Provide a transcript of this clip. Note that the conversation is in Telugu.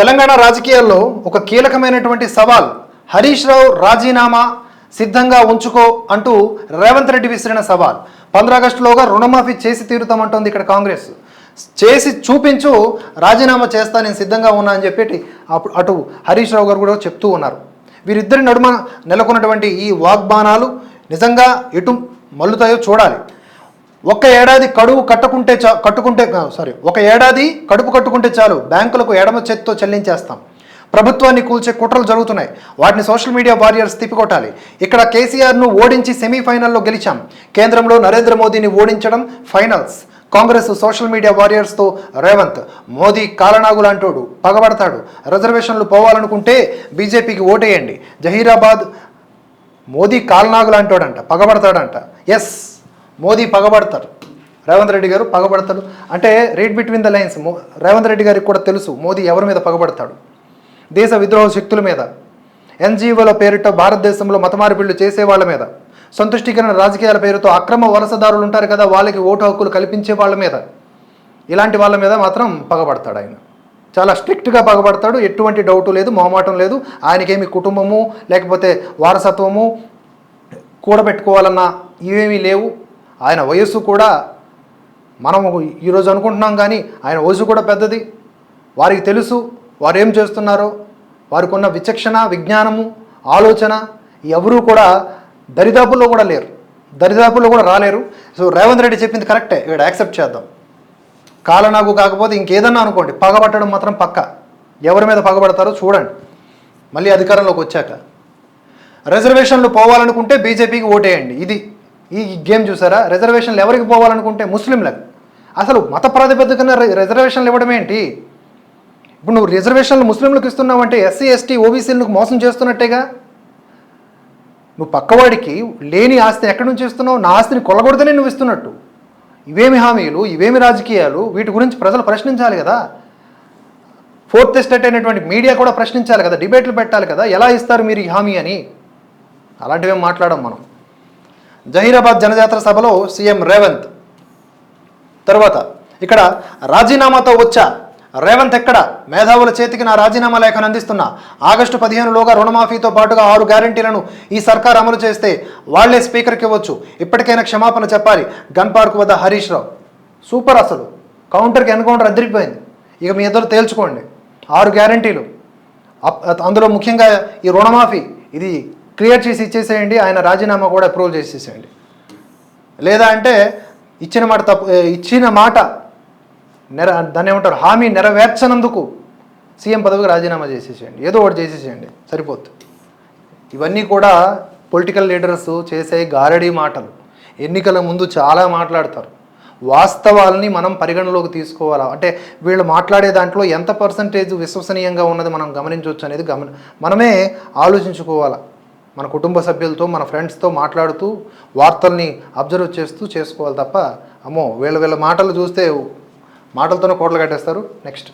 తెలంగాణ రాజకీయాల్లో ఒక కీలకమైనటువంటి సవాల్ హరీష్ రావు రాజీనామా సిద్ధంగా ఉంచుకో అంటూ రేవంత్ రెడ్డి విసిరిన సవాల్. పంద్ర ఆగస్టులోగా రుణమాఫీ చేసి తీరుతామంటోంది ఇక్కడ కాంగ్రెస్. చేసి చూపించు రాజీనామా చేస్తా నేను సిద్ధంగా ఉన్నా అని చెప్పి అప్పుడు అటు హరీష్ రావు గారు కూడా చెప్తూ ఉన్నారు. వీరిద్దరి నడుమ నెలకొన్నటువంటి ఈ వాగ్బానాలు నిజంగా ఎటు మల్లుతాయో చూడాలి. ఒక ఏడాది కడుపు కట్టుకుంటే చా కట్టుకుంటే సారీ ఒక ఏడాది కడుపు కట్టుకుంటే చాలు బ్యాంకులకు ఎడమ చేత్తో చెల్లించేస్తాం. ప్రభుత్వాన్ని కూల్చే కుట్రలు జరుగుతున్నాయి. వాటిని సోషల్ మీడియా వారియర్స్ తిప్పికొట్టాలి. ఇక్కడ కేసీఆర్ను ఓడించి సెమీఫైనల్లో గెలిచాం. కేంద్రంలో నరేంద్ర మోదీని ఓడించడం ఫైనల్స్. కాంగ్రెస్ సోషల్ మీడియా వారియర్స్తో రేవంత్ మోదీ కాలనాగు లాంటోడు పగబడతాడు. రిజర్వేషన్లు పోవాలనుకుంటే బీజేపీకి ఓటేయండి. జహీరాబాద్ మోదీ కాలనాగులంటోడంట పగబడతాడంట. ఎస్ మోదీ పగబడతారు. రేవంత్ రెడ్డి గారు పగబడతాడు అంటే read between the lines Revanth Reddy గారికి కూడా తెలుసు మోదీ ఎవరి మీద పగబడతాడు. దేశ విద్రోహ శక్తుల మీద. ఎన్జీఓల పేరిట భారతదేశంలో మతమార్పిళ్ళు చేసే వాళ్ళ మీద. సంతుష్టీకరణ రాజకీయాల పేరుతో అక్రమ వలసదారులు ఉంటారు కదా వాళ్ళకి ఓటు హక్కులు కల్పించే వాళ్ళ మీద. ఇలాంటి వాళ్ళ మీద మాత్రం పగబడతాడు ఆయన. చాలా స్ట్రిక్ట్గా పగబడతాడు. ఎటువంటి డౌటు లేదు మొహమాటం లేదు. ఆయనకేమి కుటుంబము లేకపోతే వారసత్వము కూడబెట్టుకోవాలన్న ఇవేమీ లేవు. ఆయన వయస్సు కూడా మనం ఈరోజు అనుకుంటున్నాం కానీ ఆయన వయసు కూడా పెద్దది. వారికి తెలుసు వారు ఏం చేస్తున్నారో. వారికి ఉన్న విచక్షణ విజ్ఞానము ఆలోచన ఎవరూ కూడా దరిదాపుల్లో కూడా లేరు. దరిదాపుల్లో కూడా రాలేరు. సో రేవంత్ రెడ్డి చెప్పింది కరెక్టే. ఇక్కడ యాక్సెప్ట్ చేద్దాం. కాలనాగు కాకపోతే ఇంకేదన్నా అనుకోండి. పగబట్టడం మాత్రం పక్క. ఎవరి మీద పగబడతారో చూడండి. మళ్ళీ అధికారంలోకి వచ్చాక. రిజర్వేషన్లు పోవాలనుకుంటే బీజేపీకి ఓటేయండి. ఇది ఈ గేమ్ చూసారా? రిజర్వేషన్లు ఎవరికి పోవాలనుకుంటే ముస్లింలకు. అసలు మత ప్రాతిపదికన రి- రిజర్వేషన్లు ఇవ్వడం ఏంటి? ఇప్పుడు నువ్వు రిజర్వేషన్లు ముస్లింలకు ఇస్తున్నావంటే ఎస్సీ ఎస్టీ ఓబీసీలకు మోసం చేస్తున్నట్టేగా? నువ్వు పక్కవాడికి లేని ఆస్తి ఎక్కడి నుంచి ఇస్తున్నావు? నా ఆస్తిని కొల్లగొడితేనే నువ్వు ఇస్తున్నట్టు. ఇవేమి హామీలు ఇవేమి రాజకీయాలు? వీటి గురించి ప్రజలు ప్రశ్నించాలి కదా. ఫోర్త్ ఎస్టేట్ అయినటువంటి మీడియా కూడా ప్రశ్నించాలి కదా. డిబేట్లు పెట్టాలి కదా. ఎలా ఇస్తారు మీరు ఈ హామీ అని? అలాంటివేం మాట్లాడం మనం. జహీరాబాద్ జనజాతర సభలో సీఎం రేవంత్. తర్వాత ఇక్కడ రాజీనామాతో వచ్చా రేవంత్ ఎక్కడ? మేధావుల చేతికి నా రాజీనామా లేఖను అందిస్తున్నా. ఆగస్టు పదిహేనులోగా రుణమాఫీతో పాటుగా ఆరు గ్యారంటీలను ఈ సర్కార్ అమలు చేస్తే వాళ్ళే స్పీకర్కి ఇవ్వచ్చు. ఇప్పటికైనా క్షమాపణ చెప్పాలి. గన్ పార్క్ వద్ద హరీష్ రావు. సూపర్ అసలు. కౌంటర్కి ఎన్కౌంటర్ అదిరిపోయింది ఇక మీ ఇద్దరు తేల్చుకోండి. ఆరు గ్యారంటీలు. అప్- అందులో ముఖ్యంగా ఈ రుణమాఫీ ఇది క్లియర్ చేసి ఇచ్చేసేయండి ఆయన రాజీనామా కూడా అప్రూవల్ చేసేసేయండి లేదా అంటే ఇచ్చిన మాట తప్పు ఇచ్చిన మాట నెర దాన్ని ఏమంటారు హామీ నెరవేర్చనందుకు సీఎం పదవికి రాజీనామా చేసేసేయండి. ఏదో ఒకటి చేసేసేయండి సరిపోద్ది. ఇవన్నీ కూడా పొలిటికల్ లీడర్స్ చేసే గారడీ మాటలు. ఎన్నికల ముందు చాలా మాట్లాడతారు. వాస్తవాల్ని మనం పరిగణలోకి తీసుకోవాలా? అంటే వీళ్ళు మాట్లాడే దాంట్లో ఎంత పర్సంటేజ్ విశ్వసనీయంగా ఉన్నది మనం గమనించవచ్చు అనేది గమన మనమే ఆలోచించుకోవాలా? మన కుటుంబ సభ్యులతో మన ఫ్రెండ్స్తో మాట్లాడుతూ వార్తల్ని అబ్జర్వ్ చేస్తూ చేసుకోవాలి తప్ప అమ్మో వీళ్ళ వీళ్ళ మాటలు చూస్తే మాటలతోనే కోట్లు కట్టేస్తారు. నెక్స్ట్.